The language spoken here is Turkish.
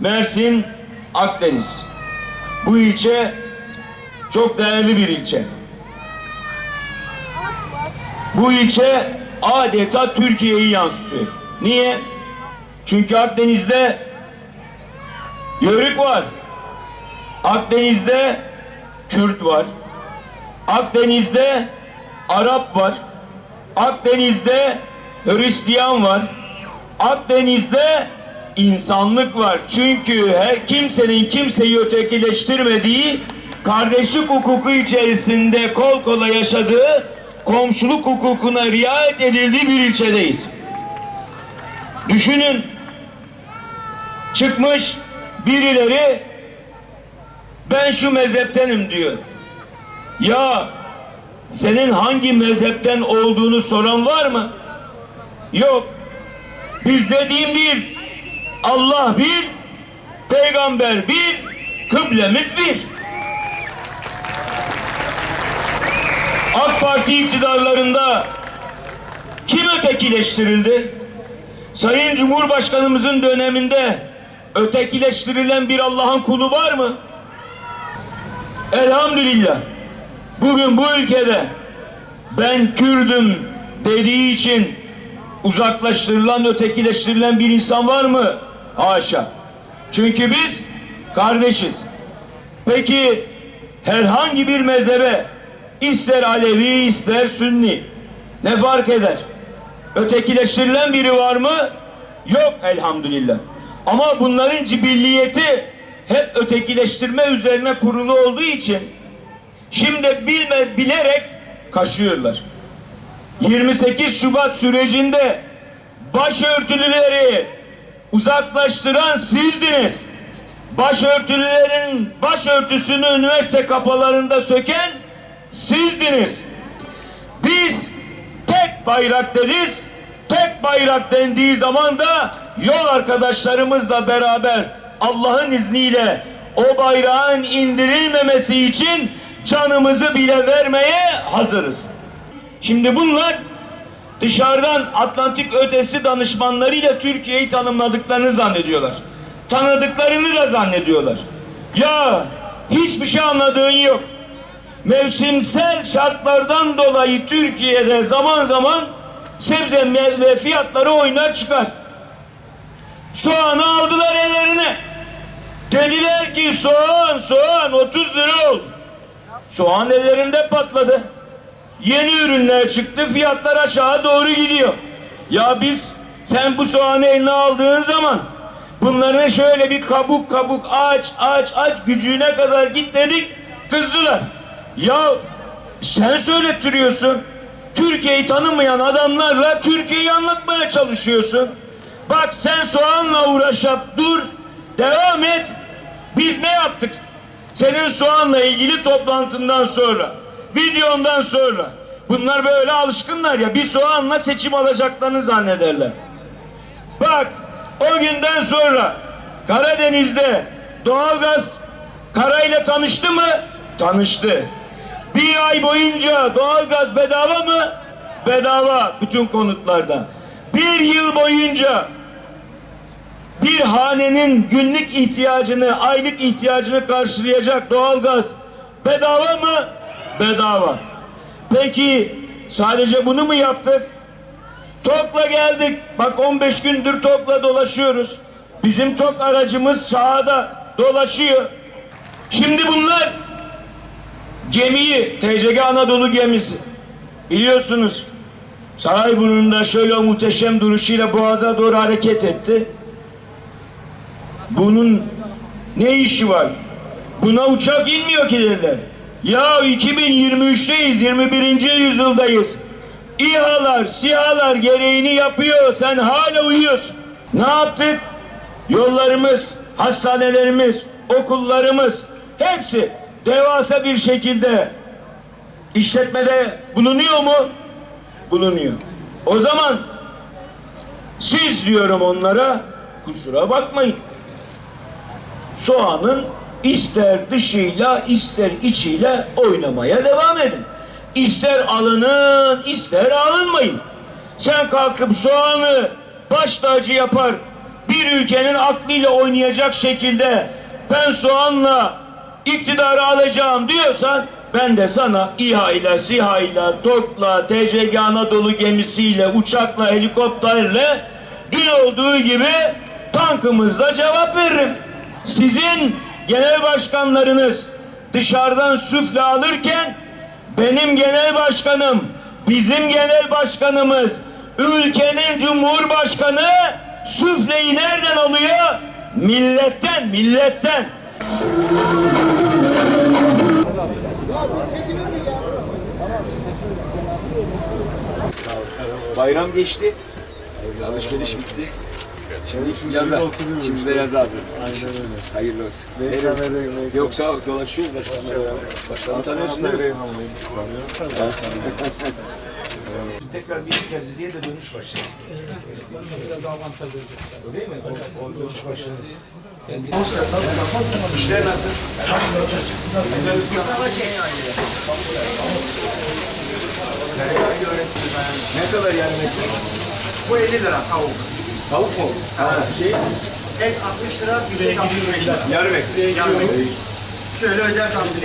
Mersin, Akdeniz. Bu ilçe çok değerli bir ilçe. Bu ilçe adeta Türkiye'yi yansıtıyor. Niye? Çünkü Akdeniz'de Yörük var. Akdeniz'de Kürt var. Akdeniz'de Arap var. Akdeniz'de Hristiyan var. Akdeniz'de insanlık var. Çünkü her kimsenin kimseyi ötekileştirmediği, kardeşlik hukuku içerisinde kol kola yaşadığı, komşuluk hukukuna riayet edildiği bir ilçedeyiz. Düşünün, çıkmış birileri ben şu mezheptenim diyor. Ya senin hangi mezhepten olduğunu soran var mı? Yok. Biz dediğim bir. Allah bir, peygamber bir, kıblemiz bir. AK Parti iktidarlarında kim ötekileştirildi? Sayın Cumhurbaşkanımızın döneminde ötekileştirilen bir Allah'ın kulu var mı? Elhamdülillah. Bugün bu ülkede ben Kürdüm dediği için uzaklaştırılan, ötekileştirilen bir insan var mı? Haşa. Çünkü biz kardeşiz. Peki herhangi bir mezhebe ister Alevi ister Sünni ne fark eder? Ötekileştirilen biri var mı? Yok elhamdülillah. Ama bunların cibilliyeti hep ötekileştirme üzerine kurulu olduğu için şimdi bilme bilerek kaşıyorlar. 28 Şubat sürecinde başörtülüleri uzaklaştıran sizdiniz. Başörtülülerin başörtüsünü üniversite kapılarında söken sizdiniz. Biz tek bayrak deriz. Tek bayrak dendiği zaman da yol arkadaşlarımızla beraber Allah'ın izniyle o bayrağın indirilmemesi için canımızı bile vermeye hazırız. Şimdi bunlar dışarıdan Atlantik ötesi danışmanlarıyla Türkiye'yi tanımladıklarını zannediyorlar. Tanıdıklarını da zannediyorlar. Ya hiçbir şey anladığın yok. Mevsimsel şartlardan dolayı Türkiye'de zaman zaman sebze meyve fiyatları oynar çıkar. Soğanı aldılar ellerine. Dediler ki soğan soğan 30 lira oldu. Soğan ellerinde patladı. Yeni ürünler çıktı fiyatlar aşağı doğru gidiyor. Ya biz sen bu soğanı eline aldığın zaman bunların şöyle bir kabuk kabuk aç aç aç gücüne kadar git dedik kızdılar. Ya sen söylettiriyorsun. Türkiye'yi tanımayan adamlarla Türkiye'yi anlatmaya çalışıyorsun. Bak sen soğanla uğraşıp dur, devam et. Biz ne yaptık? Senin soğanla ilgili toplantından sonra, videondan sonra. Bunlar böyle alışkınlar ya bir soğanla seçim alacaklarını zannederler. Bak o günden sonra Karadeniz'de doğalgaz karayla tanıştı mı? Tanıştı. Bir ay boyunca doğalgaz bedava mı? Bedava bütün konutlarda. Bir yıl boyunca bir hanenin günlük ihtiyacını, aylık ihtiyacını karşılayacak doğalgaz bedava mı? Bedava. Peki sadece bunu mu yaptık? Tokla geldik. Bak 15 gündür tokla dolaşıyoruz. Bizim tok aracımız sahada dolaşıyor. Şimdi bunlar gemiyi, TCG Anadolu gemisi biliyorsunuz Sarayburnu'nda şöyle muhteşem duruşuyla boğaza doğru hareket etti. Bunun ne işi var? Buna uçak inmiyor ki dediler. Ya 2023'teyiz, 21. yüzyıldayız. İHA'lar, SİHA'lar gereğini yapıyor. Sen hala uyuyorsun. Ne yaptık? Yollarımız, hastanelerimiz, okullarımız hepsi devasa bir şekilde işletmede bulunuyor mu? Bulunuyor. O zaman siz diyorum onlara kusura bakmayın. Soğanın ister dışıyla ister içiyle oynamaya devam edin. İster alının ister alınmayın. Sen kalkıp soğanı baş tacı yapar bir ülkenin aklıyla oynayacak şekilde ben soğanla iktidarı alacağım diyorsan ben de sana İHA ile, SİHA ile, TOK'la, TCG Anadolu gemisiyle, uçakla, helikopterle dün olduğu gibi tankımızla cevap veririm. Sizin genel başkanlarınız dışarıdan süfle alırken benim genel başkanım, bizim genel başkanımız, ülkenin cumhurbaşkanı süfleyi nereden alıyor? Milletten, milletten. Bayram geçti. Alışveriş bitti. Şimdi yaza. Şimdi de yaza hazır. Aynen öyle. Hayırlı olsun. Neresiniz? beyefendi. Yoksa dolaşıyoruz başkanım. Başkanım tanıyorsun değil mi? Tekrar bir terziye de dönüş başladı. Biraz avantajlı. Öyle mi? O, o dönüş başladı. İşler nasıl? Ne kadar yani? Bu 50 lira tavuk. Tavuk mu? Ha, şey, Et 60 lira, bir 65 lira. yarım ekmek. Yarım ekmek. Şöyle özel tantuni.